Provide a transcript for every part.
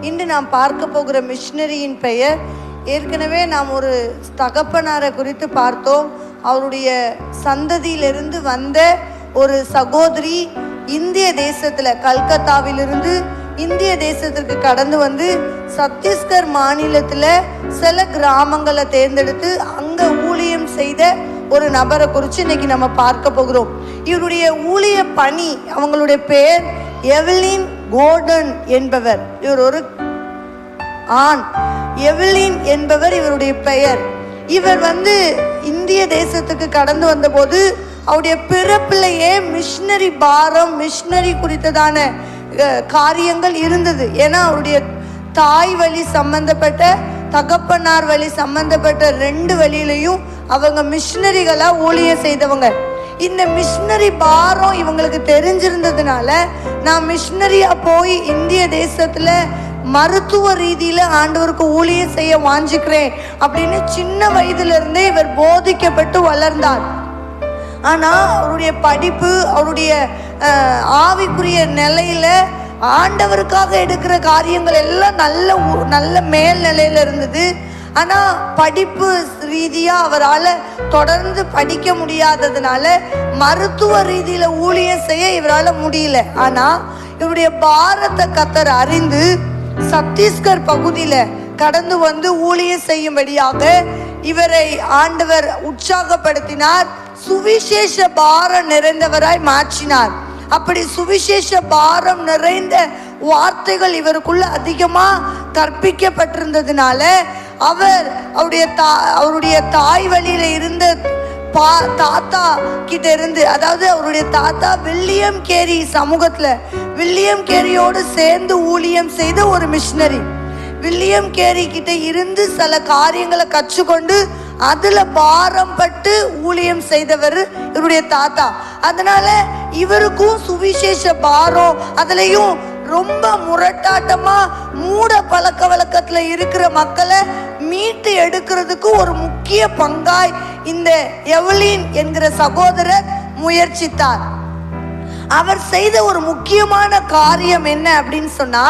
இன்று நாம் பார்க்க போகிற மிஷினரியின் பெயர். ஏற்கனவே நாம் ஒரு தகப்பனாரை குறித்து பார்த்தோம். அவருடைய சந்ததியிலிருந்து வந்த ஒரு சகோதரி இந்திய தேசத்தில் கல்கத்தாவிலிருந்து இந்திய தேசத்திற்கு கடந்து வந்து சத்தீஸ்கர் மாநிலத்தில் சில கிராமங்களை தேர்ந்தெடுத்து அங்கே ஊழியம் செய்த ஒரு நபரை குறித்து இன்னைக்கு நம்ம பார்க்க போகிறோம். இவருடைய ஊழிய பணி அவங்களுடைய பெயர் எவலின் கோர்டன் என்பவர். இவர் ஒரு ஆண். எவ்லின் என்பவர் இவருடைய பெயர். இவர் வந்து இந்திய தேசத்துக்கு கடந்து வந்தபோது அவருடைய பிறப்பிலேயே மிஷினரி பாரம் மிஷினரி குறித்ததான காரியங்கள் இருந்தது. ஏன்னா அவருடைய தாய் வழி சம்பந்தப்பட்ட தகப்பனார் வழி சம்பந்தப்பட்ட ரெண்டு வழியிலையும் அவங்க மிஷினரிகளாக ஊழியம் செய்தவங்க. இந்த மிஷினரி பாரம் இவங்களுக்கு தெரிஞ்சிருந்ததுனால நான் மிஷினரியா போய் இந்திய தேசத்துல மருத்துவ ரீதியில ஆண்டவருக்கு ஊழியம் செய்ய வாஞ்சிக்கிறேன் அப்படின்னு சின்ன வயதுல இருந்தே இவர் போதிக்கப்பட்டு வளர்ந்தார். ஆனா அவருடைய படிப்பு அவருடைய ஆவிக்குரிய நிலையில ஆண்டவருக்காக எடுக்கிற காரியங்கள் எல்லாம் நல்ல நல்ல மேல் நிலையில இருந்தது. ஆனால் படிப்பு ரீதியாக அவரால் தொடர்ந்து படிக்க முடியாததுனால மருத்துவ ரீதியில் ஊழியம் செய்ய இவரால் முடியல. ஆனால் இவருடைய பாரத்தை கத்தர் அறிந்து சத்தீஸ்கர் பகுதியில் கடந்து வந்து ஊழியம் செய்யும்படியாக இவரை ஆண்டவர் உற்சாகப்படுத்தினார். சுவிசேஷ பாரம் நிறைந்தவராய் மாற்றினார். அப்படி சுவிசேஷ பாரம் நிறைந்த வார்த்தைகள் இவருக்குள்ள அதிகமாக கற்பிக்கப்பட்டிருந்ததுனால அவர் அவருடைய தா அவருடைய தாய் வழியில இருந்த பா தாத்தா கிட்ட இருந்து அதாவது அவருடைய தாத்தா வில்லியம் கேரி சமூகத்துல வில்லியம் கேரியோடு சேர்ந்து ஊழியம் செய்த ஒரு மிஷினரி வில்லியம் கேரி கிட்ட இருந்து சில காரியங்களை கற்றுக்கொண்டு அதுல பாரம் பட்டு ஊழியம் செய்தவர் இவருடைய தாத்தா. அதனால இவருக்கும் சுவிசேஷ பாரம் அதுலயும் ரொம்ப முரட்டாட்டமா மூட பழக்க வழக்கத்துல இருக்கிற மக்களை மீட்டு எடுக்கிறதுக்கு ஒரு முக்கிய பங்காய் இந்த எவலின் என்கிற சகோதரர் முயற்சித்தார். அவர் செய்த ஒரு முக்கியமான காரியம் என்ன அப்படின்னு சொன்னா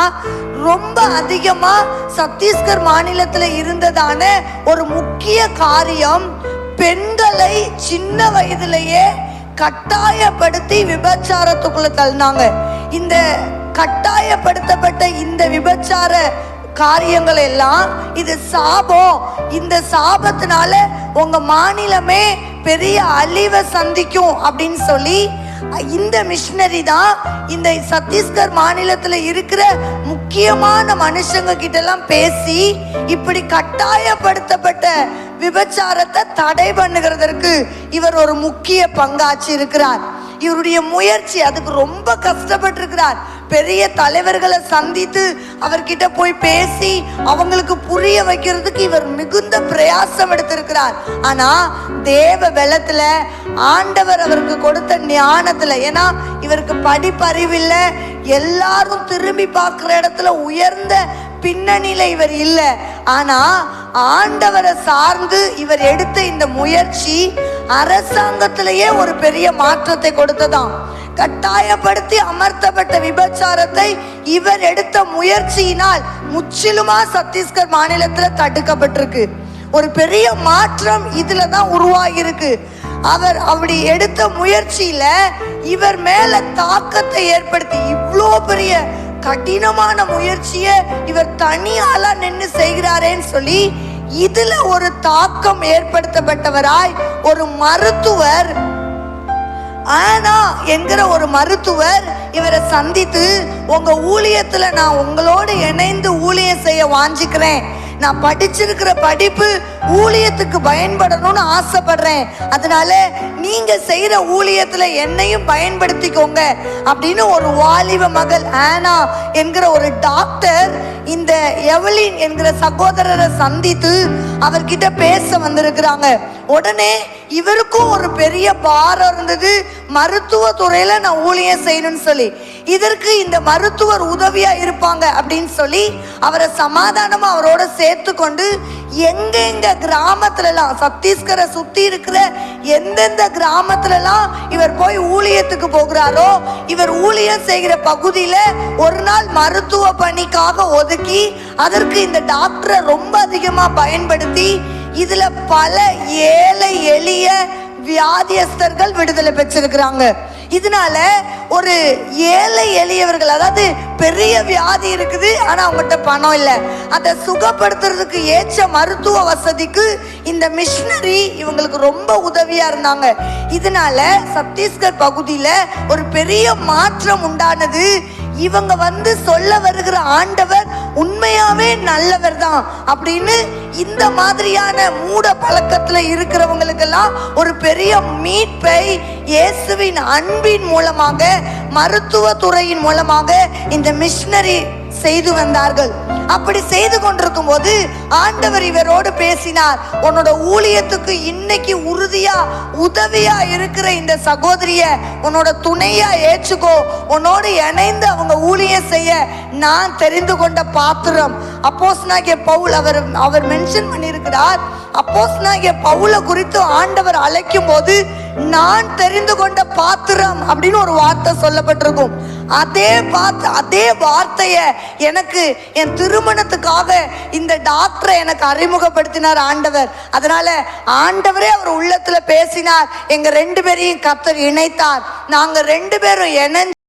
ரொம்ப அதிகமா சத்தீஸ்கர் மாநிலத்துல இருந்ததான ஒரு முக்கிய காரியம் பெண்களை சின்ன வயதிலேயே கட்டாயப்படுத்தி விபச்சாரத்துக்குள்ள தள்ளினாங்க. இந்த கட்டாயப்படுத்தப்பட்ட இந்த விபச்சார காரியங்கள் எல்லாம் இது சாபம். இந்த சாபத்தினால உங்க மாநிலமே பெரிய அழிவை சந்திக்கும் அப்படின்னு சொல்லி இந்த மிஷினரி தான் இந்த சத்தீஸ்கர் மாநிலத்தில் இருக்கிற முக்கியமான மனுஷங்க கிட்டலாம் பேசி இப்படி கட்டாயப்படுத்தப்பட்ட விபச்சாரத்தை தடை பண்ணுகிறதற்கு இவர் ஒரு முக்கிய பங்காச்சு இருக்கிறார் இவருடைய முயற்சி அதுக்கு ரொம்ப கஷ்டப்பட்டிருக்கிறார். பெரிய தலைவர்களை சந்தித்து அவர்கிட்ட போய் பேசி அவங்களுக்கு புரிய வைக்கிறதுக்கு இவர் மிகுந்த பிரயாசம் எடுத்திருக்கிறார். ஆனா தேவ வெள்ளத்துல ஆண்டவர் அவருக்கு கொடுத்த ஞானத்துல ஏன்னா இவருக்கு படிப்பறிவில்ல எல்லாரும் திரும்பி பார்க்குற இடத்துல உயர்ந்த பின்னணியில இவர் இல்லை. ஆனா ஆண்டவரை சார்ந்து இவர் எடுத்த இந்த முயற்சி அரசாங்கத்திலேயே ஒரு பெரிய மாற்றத்தை கொடுத்ததாம். கட்டாயப்படுத்தி அமர்த்தப்பட்ட விபச்சாரத்தை இவர் எடுத்த முயற்சியினால் முற்றிலுமா சத்தீஸ்கர் மாநிலத்துல தடுக்கப்பட்டிருக்கு. ஒரு பெரிய மாற்றம் இதுல தான் உருவாகியிருக்கு. அவர் அப்படி எடுத்த முயற்சியில இவர் மேல தாக்கத்தை ஏற்படுத்தி இவ்வளோ பெரிய கடினமான முயற்சியை இவர் தனியாலா நின்று செய்கிறாரேன்னு சொல்லி இதுல ஒரு தாக்கம் ஏற்படுத்தப்பட்டவராய் ஒரு மருத்துவர் ஆனா என்கிற ஒரு மருத்துவர் இவரை சந்தித்து உங்க ஊழியத்துல நான் உங்களோடு இணைந்து ஊழியம் செய்ய வாஞ்சிக்கிறேன். நான் படிச்சிருக்கிற படிப்பு ஊழியத்துக்கு பயன்படணும்னு ஆசைப்படுறேன். அதனால நீங்க செய்யற ஊழியத்துல என்னையும் பயன்படுத்திக்கோங்க அப்படின்னு ஒரு வாலிப மகள் ஆனா என்கிற ஒரு டாக்டர் இந்த எவலின் என்கிற சகோதரரை சந்தித்து அவர்கிட்ட பேச வந்திருக்கிறாங்க. உடனே இவருக்கும் ஒரு பெரிய பாரம் இருந்தது. மருத்துவ துறையில நான் ஊழியம் செய்யணும்னு சொல்லி. இதற்கு இந்த மருத்துவர் உதவியா இருப்பாங்க அப்படின்னு சொல்லி அவரை சமாதானமா அவரோட சேர்த்து கொண்டு எங்கெங்க கிராமத்துலலாம் சத்தீஸ்கரை சுத்தி இருக்கிற எந்தெந்த கிராமத்துலலாம் இவர் போய் ஊழியத்துக்கு போகிறாரோ இவர் ஊழியம் செய்கிற பகுதியில ஒரு நாள் மருத்துவ பணிக்காக ஒதுக்கி அதற்கு இந்த டாக்டரை ரொம்ப அதிகமா பயன்படுத்தி இதுல பல ஏழை எளிய வியாதியஸ்தர்கள் விடுதலை பெற்றிருக்கிறாங்க. இதனால ஒரு ஏழை எளியவர்கள் அதாவது பெரிய வியாதி இருக்குது ஆனா அவங்ககிட்ட பணம் இல்லை. அதை சுகப்படுத்துறதுக்கு ஏற்ற மருத்துவ வசதிக்கு இந்த மிஷினரி இவங்களுக்கு ரொம்ப உதவியா இருந்தாங்க. இதனால சத்தீஸ்கர் பகுதியில ஒரு பெரிய மாற்றம் உண்டானது. இவங்க வந்து சொல்ல வருகிற ஆண்டவர் உண்மையாவே நல்லவர் தான் அப்படின்னு இந்த மாதிரியான மூட பழக்கத்துல இருக்கிறவங்களுக்கெல்லாம் ஒரு பெரிய மீட்பை இயேசுவின் அன்பின் மூலமாக மருத்துவ துறையின் மூலமாக இந்த மிஷினரி செய்து வந்தார்கள். அப்படி செய்து கொண்டிருக்கும் போது ஆண்டவர் இவரோடு பேசினார் உன்னோட ஊழியத்துக்கு இன்னைக்கு உறுதியா உதவியா இருக்கிற இந்த சகோதரிய உன்னோட துணையா ஏற்றுக்கோ. உன்னோடு இணைந்து அவங்க ஊழியம் செய்ய நான் தெரிந்து கொண்ட பாத்திரம். அப்போஸ் பவுல் அவர் அவர் மென்ஷன் பண்ணியிருக்கிறார் அப்போஸ் பவுல குறித்து ஆண்டவர் அழைக்கும் போது நான் தெரிந்து கொண்ட பாத்திரம் அப்படின்னு ஒரு வார்த்தை சொல்லப்பட்டிருக்கும். அதே பார்த்து அதே வார்த்தைய எனக்கு என் திருமணத்துக்காக இந்த டாக்டரை எனக்கு அறிமுகப்படுத்தினார் ஆண்டவர். அதனால ஆண்டவரே அவர் உள்ளத்துல பேசினார். எங்க ரெண்டு பேரையும் கத்தர் இணைத்தார். நாங்க ரெண்டு பேரும் இணைஞ்சு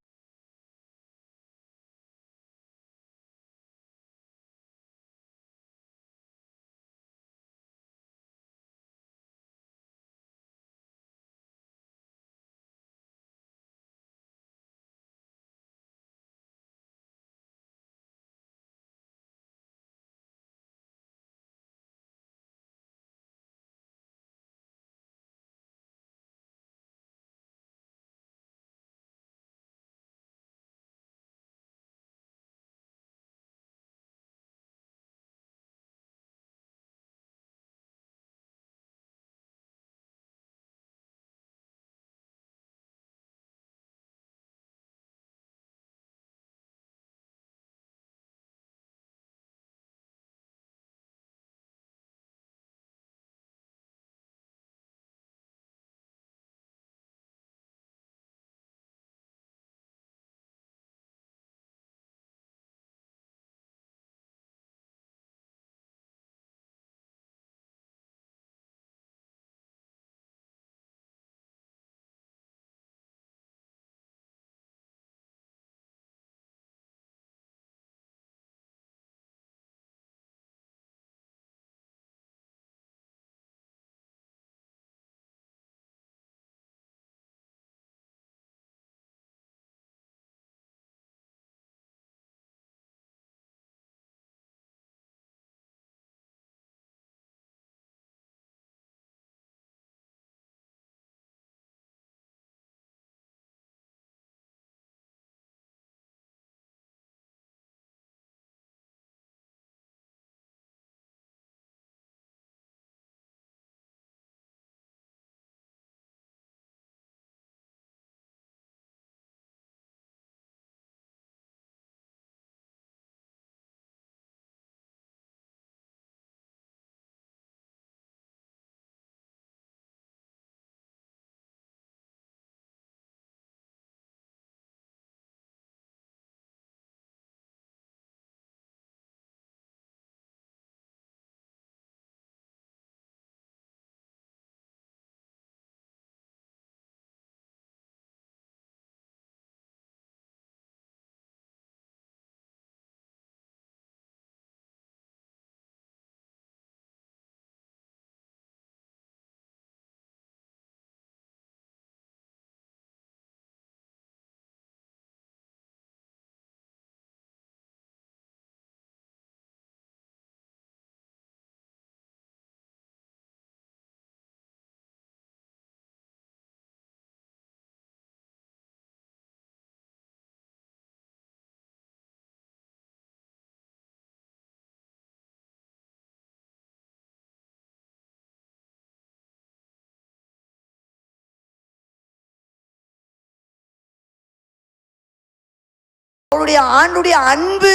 அவருடைய ஆண்டுடைய அன்பு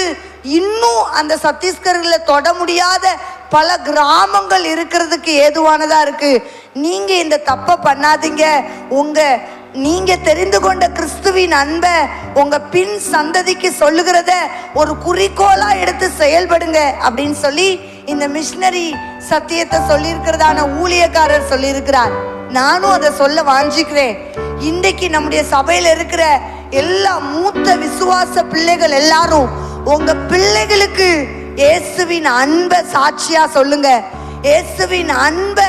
இன்னும் அந்த சத்தீஸ்கர்களை தொட முடியாத பல கிராமங்கள் இருக்கிறதுக்கு ஏதுவானதாக இருக்கு. நீங்க இந்த தப்பை பண்ணாதீங்க. உங்க நீங்க தெரிந்து கொண்ட கிறிஸ்துவின் அன்பை உங்க பின் சந்ததிக்கு சொல்லுகிறத ஒரு குறிக்கோளா எடுத்து செயல்படுங்க அப்படின்னு சொல்லி இந்த மிஷினரி சத்தியத்தை சொல்லியிருக்கிறதான ஊழியக்காரர் சொல்லியிருக்கிறார். நானும் அதை சொல்ல வாஞ்சிக்கிறேன். இன்றைக்கு நம்முடைய சபையில் இருக்கிற எல்லா மூத்த விசுவாச பிள்ளைகள் எல்லாரும் உங்க பிள்ளைகளுக்கு இயேசுவின் அன்பை சாட்சியா சொல்லுங்க. இயேசுவின் அன்பை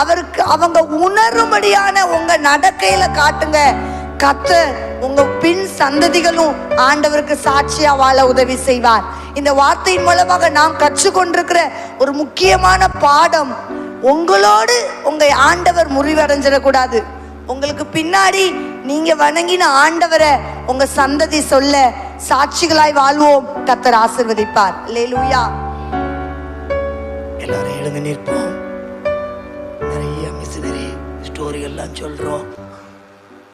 அவருக்கு அவங்க உணரும்படியான உங்க நடக்கையில காட்டுங்க. கத்த உங்க பின் சந்ததிகளும் ஆண்டவருக்கு சாட்சியா வாழ உதவி செய்வார். இந்த வார்த்தையின் மூலமாக நாம் கற்றுக்கொண்டிருக்கிற ஒரு முக்கியமான பாடம் உங்களோடு உங்க ஆண்டவர் முறிவடைஞ்சிடக்கூடாது. உங்களுக்கு பின்னாடி நீங்க வணங்கின ஆண்டவரை உங்க சந்ததி சொல்ல சாட்சிகளாய் வாழ்வோம். கத்தர் ஆசிர்வதிப்பார். லேலூயா எல்லாரும் எழுந்து நிற்போம். நிறைய மிஷினரி ஸ்டோரிகள்லாம் சொல்றோம்.